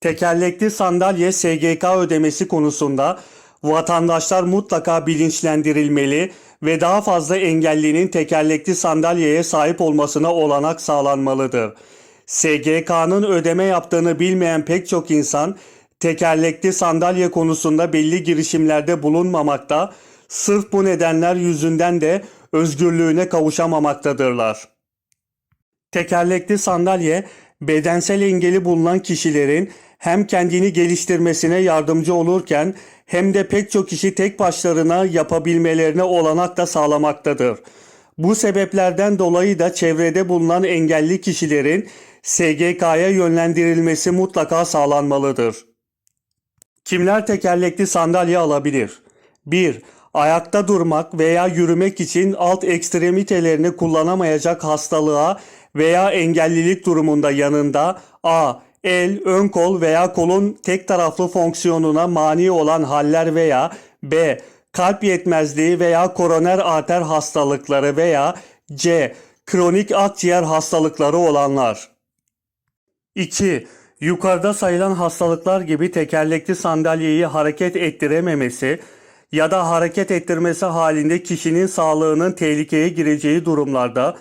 Tekerlekli sandalye SGK ödemesi konusunda vatandaşlar mutlaka bilinçlendirilmeli ve daha fazla engellinin tekerlekli sandalyeye sahip olmasına olanak sağlanmalıdır. SGK'nın ödeme yaptığını bilmeyen pek çok insan tekerlekli sandalye konusunda belli girişimlerde bulunmamakta, sırf bu nedenler yüzünden de özgürlüğüne kavuşamamaktadırlar. Tekerlekli sandalye bedensel engeli bulunan kişilerin hem kendini geliştirmesine yardımcı olurken hem de pek çok kişi tek başlarına yapabilmelerine olanak da sağlamaktadır. Bu sebeplerden dolayı da çevrede bulunan engelli kişilerin SGK'ya yönlendirilmesi mutlaka sağlanmalıdır. Kimler tekerlekli sandalye alabilir? 1. Ayakta durmak veya yürümek için alt ekstremitelerini kullanamayacak hastalığa veya engellilik durumunda yanında A. El, ön kol veya kolun tek taraflı fonksiyonuna mani olan haller veya B. Kalp yetmezliği veya koroner arter hastalıkları veya C. Kronik akciğer hastalıkları olanlar. 2. Yukarıda sayılan hastalıklar gibi tekerlekli sandalyeyi hareket ettirememesi ya da hareket ettirmesi halinde kişinin sağlığının tehlikeye gireceği durumlarda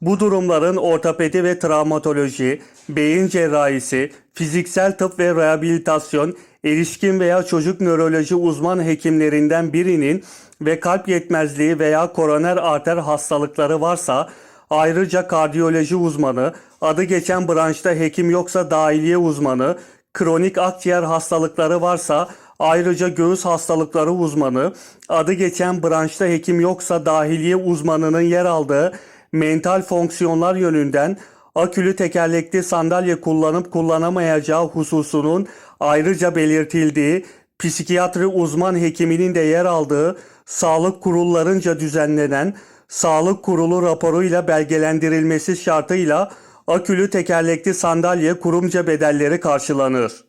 bu durumların ortopedi ve travmatoloji, beyin cerrahisi, fiziksel tıp ve rehabilitasyon, erişkin veya çocuk nöroloji uzman hekimlerinden birinin ve kalp yetmezliği veya koroner arter hastalıkları varsa Ayrıca kardiyoloji uzmanı, adı geçen branşta hekim yoksa dahiliye uzmanı, kronik akciğer hastalıkları varsa ayrıca göğüs hastalıkları uzmanı, adı geçen branşta hekim yoksa dahiliye uzmanının yer aldığı mental fonksiyonlar yönünden akülü tekerlekli sandalye kullanıp kullanamayacağı hususunun ayrıca belirtildiği psikiyatri uzman hekiminin de yer aldığı sağlık kurullarınca düzenlenen Sağlık Kurulu raporuyla belgelendirilmesi şartıyla akülü tekerlekli sandalye kurumca bedelleri karşılanır.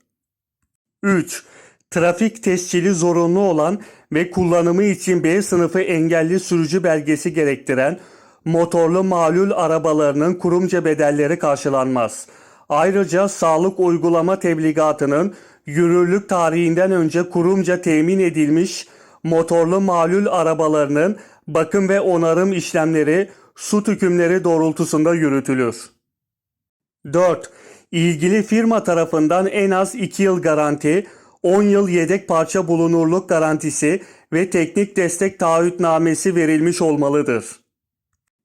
3. Trafik tescili zorunlu olan ve kullanımı için B sınıfı engelli sürücü belgesi gerektiren motorlu malul arabalarının kurumca bedelleri karşılanmaz. Ayrıca sağlık uygulama tebligatının yürürlük tarihinden önce kurumca temin edilmiş motorlu malul arabalarının bakım ve onarım işlemleri su tükümleri doğrultusunda yürütülür. 4. İlgili firma tarafından en az 2 yıl garanti, 10 yıl yedek parça bulunurluk garantisi ve teknik destek taahhütnamesi verilmiş olmalıdır.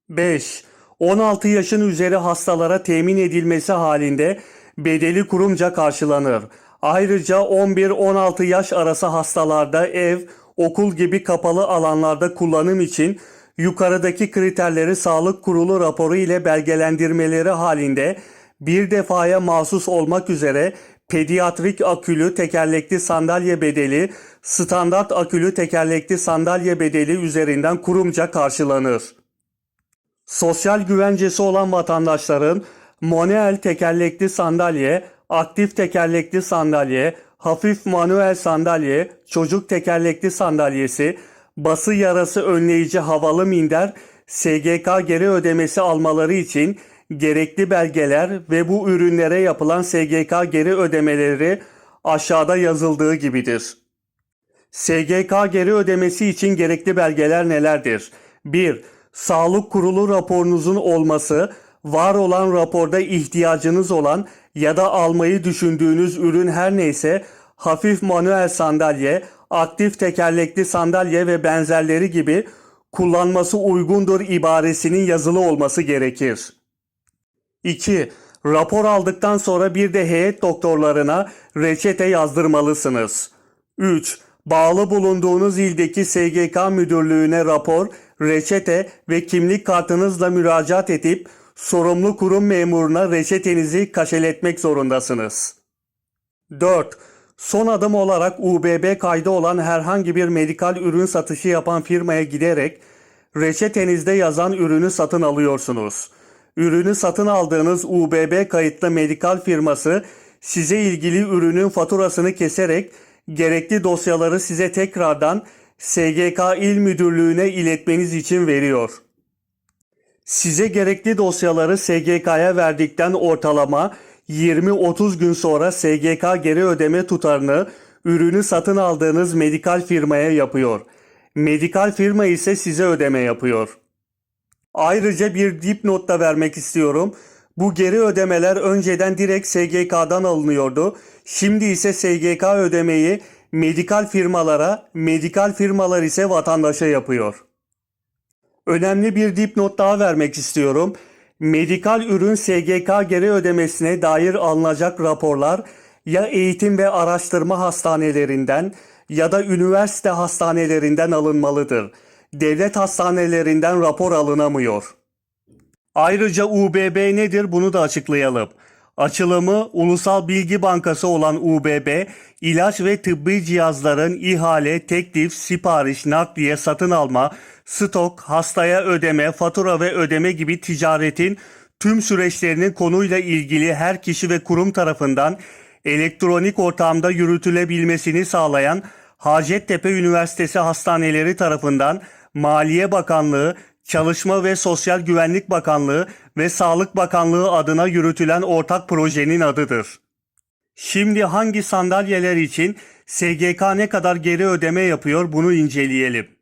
5. 16 yaşın üzeri hastalara temin edilmesi halinde bedeli kurumca karşılanır. Ayrıca 11-16 yaş arası hastalarda ev, okul gibi kapalı alanlarda kullanım için yukarıdaki kriterleri Sağlık Kurulu raporu ile belgelendirmeleri halinde bir defaya mahsus olmak üzere pediatrik akülü tekerlekli sandalye bedeli standart akülü tekerlekli sandalye bedeli üzerinden kurumca karşılanır. Sosyal güvencesi olan vatandaşların manuel tekerlekli sandalye, aktif tekerlekli sandalye, hafif manuel sandalye, çocuk tekerlekli sandalyesi, bası yarası önleyici havalı minder, SGK geri ödemesi almaları için gerekli belgeler ve bu ürünlere yapılan SGK geri ödemeleri aşağıda yazıldığı gibidir. SGK geri ödemesi için gerekli belgeler nelerdir? 1. Sağlık Kurulu raporunuzun olması, var olan raporda ihtiyacınız olan ya da almayı düşündüğünüz ürün her neyse hafif manuel sandalye, aktif tekerlekli sandalye ve benzerleri gibi kullanması uygundur ibaresinin yazılı olması gerekir. 2. Rapor aldıktan sonra bir de heyet doktorlarına reçete yazdırmalısınız. 3. Bağlı bulunduğunuz ildeki SGK müdürlüğüne rapor, reçete ve kimlik kartınızla müracaat edip sorumlu kurum memuruna reçetenizi kaşeletmek zorundasınız. 4. Son adım olarak UBB kaydı olan herhangi bir medikal ürün satışı yapan firmaya giderek reçetenizde yazan ürünü satın alıyorsunuz. Ürünü satın aldığınız UBB kayıtlı medikal firması size ilgili ürünün faturasını keserek gerekli dosyaları size tekrardan SGK İl Müdürlüğü'ne iletmeniz için veriyor. Size gerekli dosyaları SGK'ya verdikten ortalama 20-30 gün sonra SGK geri ödeme tutarını ürünü satın aldığınız medikal firmaya yapıyor. Medikal firma ise size ödeme yapıyor. Ayrıca bir dipnot da vermek istiyorum. Bu geri ödemeler önceden direkt SGK'dan alınıyordu. Şimdi ise SGK ödemeyi medikal firmalara, medikal firmalar ise vatandaşa yapıyor. Önemli bir dipnot daha vermek istiyorum. Medikal ürün SGK geri ödemesine dair alınacak raporlar ya eğitim ve araştırma hastanelerinden ya da üniversite hastanelerinden alınmalıdır. Devlet hastanelerinden rapor alınamıyor. Ayrıca UBB nedir bunu da açıklayalım. Açılımı Ulusal Bilgi Bankası olan UBB, ilaç ve tıbbi cihazların ihale, teklif, sipariş, nakliye, satın alma, stok, hastaya ödeme, fatura ve ödeme gibi ticaretin tüm süreçlerinin konuyla ilgili her kişi ve kurum tarafından elektronik ortamda yürütülebilmesini sağlayan Hacettepe Üniversitesi Hastaneleri tarafından Maliye Bakanlığı, Çalışma ve Sosyal Güvenlik Bakanlığı ve Sağlık Bakanlığı adına yürütülen ortak projenin adıdır. Şimdi hangi sandalyeler için SGK ne kadar geri ödeme yapıyor bunu inceleyelim.